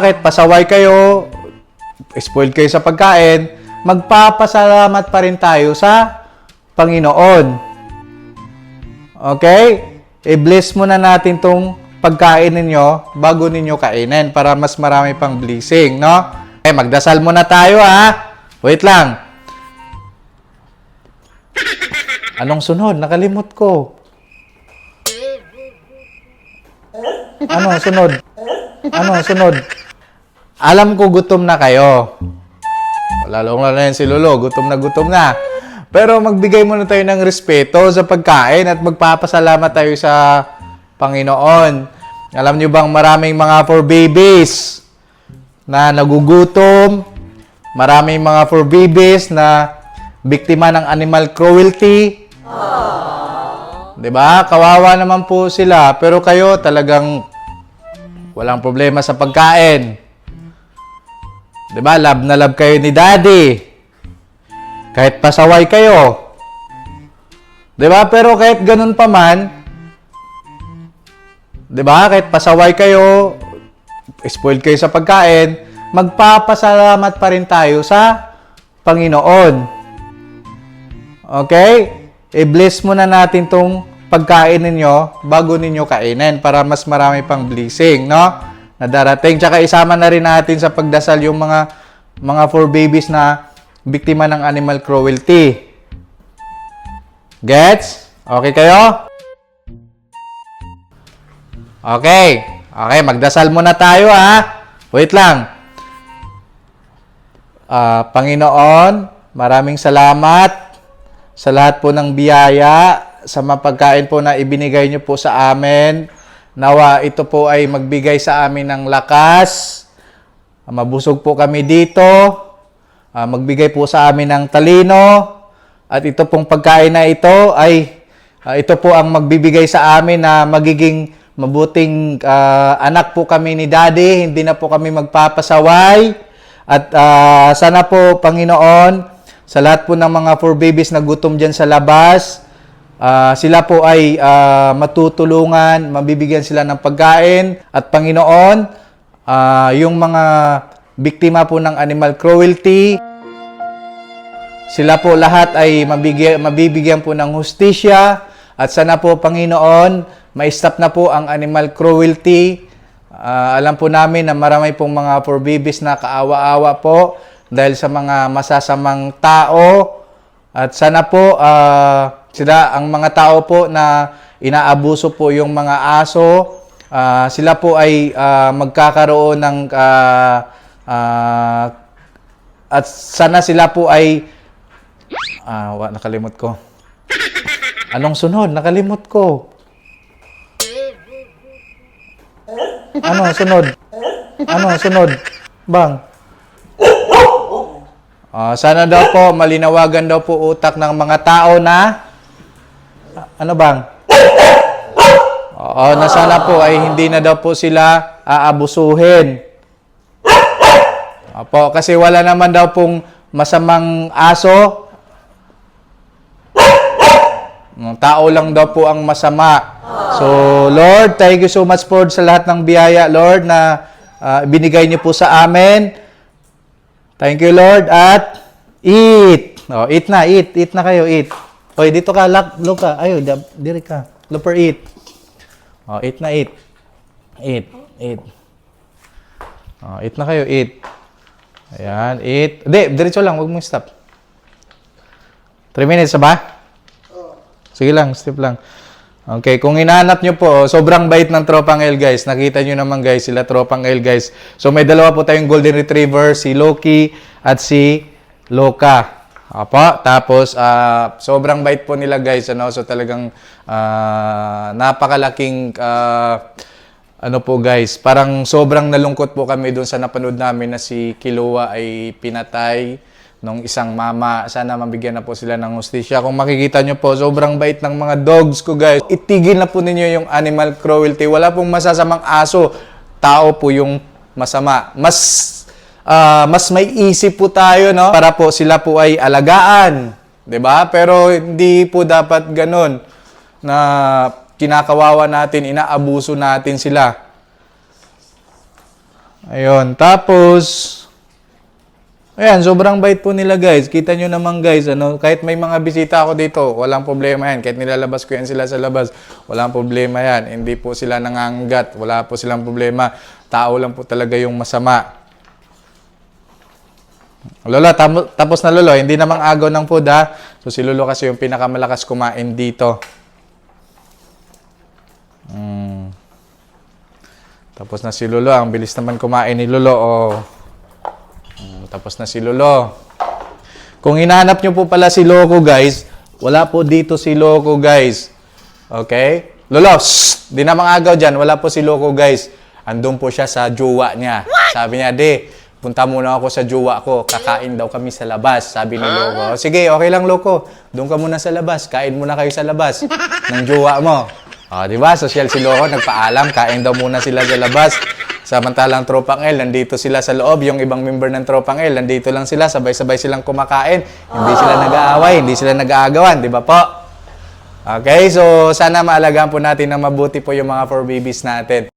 Bakit pasaway kayo, spoiled kayo sa pagkain, magpapasalamat pa rin tayo sa Panginoon. Okay? I-bless muna natin tong pagkain ninyo bago ninyo kainin para mas marami pang blessing, no? Eh, magdasal muna tayo, ha? Wait lang. Anong sunod? Nakalimot ko. Ano sunod? Ano sunod? Alam ko gutom na kayo. Lalong lalo yan si Lolo, gutom na gutom na. Pero magbigay muna tayo ng respeto sa pagkain at magpapasalamat tayo sa Panginoon. Alam niyo bang maraming mga for babies na nagugutom, maraming mga for babies na biktima ng animal cruelty. 'Di ba? Kawawa naman po sila, pero kayo talagang walang problema sa pagkain. 'Di ba? Love na love kayo ni Daddy. Kahit pasaway kayo. 'Di ba? Pero kahit ganun pa man, 'di ba? Kahit pasaway kayo, spoiled kayo sa pagkain, magpapasalamat pa rin tayo sa Panginoon. Okay? I-bless muna natin tong pagkain ninyo bago ninyo kainin para mas marami pang blessing, no? Na darating. Tsaka isama na rin natin sa pagdasal yung mga mga for babies na biktima ng animal cruelty. Gets? Okay kayo? Okay. Okay, magdasal muna tayo ha. Wait lang. Ah, Panginoon, maraming salamat sa lahat po ng biyaya, sa mapagkain po na ibinigay niyo po sa amin. Nawa ito po ay magbigay sa amin ng lakas. Ah, Mabusog po kami dito. Ah, magbigay po sa amin ng talino. At ito pong pagkain na ito ay ah, ito po ang magbibigay sa amin na magiging mabuting ah, anak po kami ni Daddy. Hindi na po kami magpapasaway. At ah, sana po, Panginoon, sa lahat po ng mga for babies na gutom dyan sa labas, ah, sila po ay ah, matutulungan, mabibigyan sila ng pagkain. At Panginoon, ah, yung mga biktima po ng animal cruelty, sila po lahat ay mabigyan, mabibigyan po ng hustisya at sana po Panginoon, ma-stop na po ang animal cruelty. Ah, alam po namin na marami pong mga for babies na kaawa-awa po dahil sa mga masasamang tao. At sana po ah, sila ang mga tao po na inaabuso po yung mga aso, ah, sila po ay ah, magkakaroon ng ah, ah, at sana sila po ay Ah, wa, nakalimot ko. Anong sunod? Nakalimot ko. Ano sunod? Ano sunod? Bang. Ah, sana daw po malinawagan daw po utak ng mga tao na ano bang? Oo, na sana po ay hindi na daw po sila aabusuhin. Opo, kasi wala naman daw pong masamang aso. Mga tao lang daw po ang masama. So, Lord, thank you so much for sa lahat ng biyaya, Lord, na ah, binigay niyo po sa amin. Thank you, Lord. At eat. Oh, eat na, eat. Eat na kayo, eat. Hoy, dito ka, lak, look ka. Ayo, diri ka. Looper, eat. Oh, eat na, eat. Eat, eat. Oh, eat na kayo, eat. Ayan, eat. Hindi, diretso lang, huwag mong stop. 3 minutes na ba? Sige lang, step lang. Okay, kung hinahanap nyo po, sobrang bait ng Tropang L, guys. Nakita nyo naman, guys, sila Tropang L, guys. So, may dalawa po tayong Golden Retriever, si Loki at si Loka. Apo, tapos, ah, sobrang bait po nila, guys. Ano? So, talagang ah, napakalaking... ah, ano po guys, parang sobrang nalungkot po kami doon sa napanood namin na si Kilua ay pinatay nung isang mama. Sana mabigyan na po sila ng hustisya. Kung makikita nyo po, sobrang bait ng mga dogs ko guys. Itigil na po ninyo yung animal cruelty. Wala pong masasamang aso. Tao po yung masama. Mas ah, mas may isip po tayo, no? Para po sila po ay alagaan. 'di ba? Pero hindi po dapat ganun na kinakawawa natin, inaabuso natin sila. Ayun, tapos Ayan, sobrang bait po nila guys. Kita nyo naman guys, ano, kahit may mga bisita ako dito, walang problema yan. Kahit nilalabas ko yan sila sa labas, walang problema yan. Hindi po sila nangangagat, wala po silang problema. Tao lang po talaga yung masama. Lola, tam- tapos na Lolo, hindi namang agaw ng food ha. So si Lolo kasi yung pinakamalakas kumain dito. Mm. Tapos na si Lolo, ang bilis naman kumain ni Lolo. Oh. Mm, tapos na si Lolo. Kung hinahanap nyo po pala si Loco guys, wala po dito si Loco guys. Okay? Lolo, shh! Di na mga agaw dyan, wala po si Loco guys. Andun po siya sa jowa niya. Sabi niya, de, punta muna ako sa jowa ko. Kakain daw kami sa labas, sabi ni Loco. "O, Sige, okay lang Loco. Doon ka muna sa labas. Kain muna kayo sa labas ng jowa mo. O, di ba? Social si Loco, nagpaalam. Kain daw muna sila sa labas. Samantalang Tropang L, nandito sila sa loob. Yung ibang member ng Tropang L, nandito lang sila. Sabay-sabay silang kumakain. Hindi sila nag-aaway, hindi sila nag-aagawan. Di ba po? Okay, so sana maalagaan po natin na mabuti po yung mga four babies natin.